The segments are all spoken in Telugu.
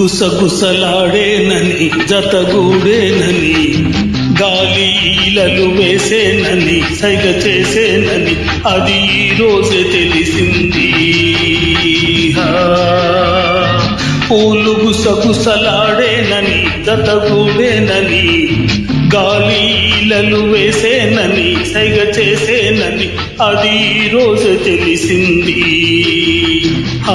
గుసగుసలాడేనని జతగూడేనని గాలి ఈలలు వేసేనని సైగ చేసేనని అది ఈ రోజే తెలిసింది. పూలు గుసగుసలాడేనని జతగూడేనని గాలి ఈలలు వేసేనని సైగ చేసేనని అది ఈ రోజు తెలిసింది. ఆ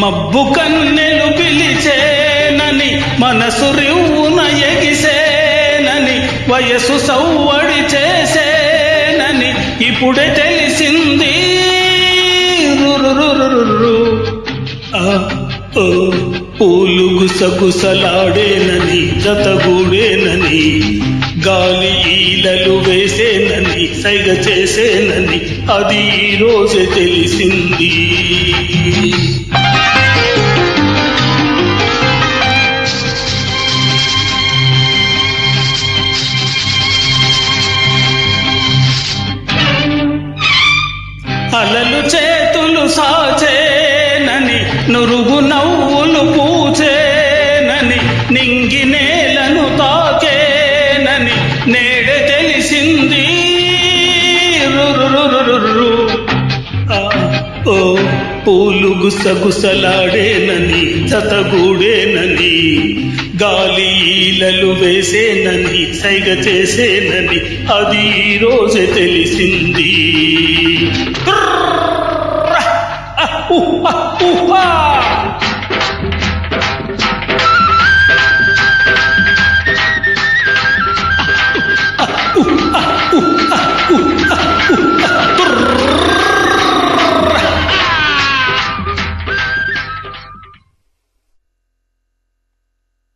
మబ్బు కన్నెలు పిలిచేనని మనసు రివ్వున ఎగిసేనని వయసు సవ్వడి చేసేనని ఇప్పుడే తెలిసింది. ఓ, పూలు గుసగుసలాడేనని జతగూడేనని గాలి ఈలలు వేసేనని సైగ చేసేనని అది ఈరోజే తెలిసింది. అలలు చేతులు సాచేనని నురుగు నవ్వులు పూచేనని నింగి నేలను తాకేనని నేడ తెలిసింది. ఆ, ఓ పూలు గుసగుసలాడేనని చతగూడేనని గాలి ఈలలు వేసేనని సైగ చేసేనని అది రోజే తెలిసింది. 呜哈呜哈。啊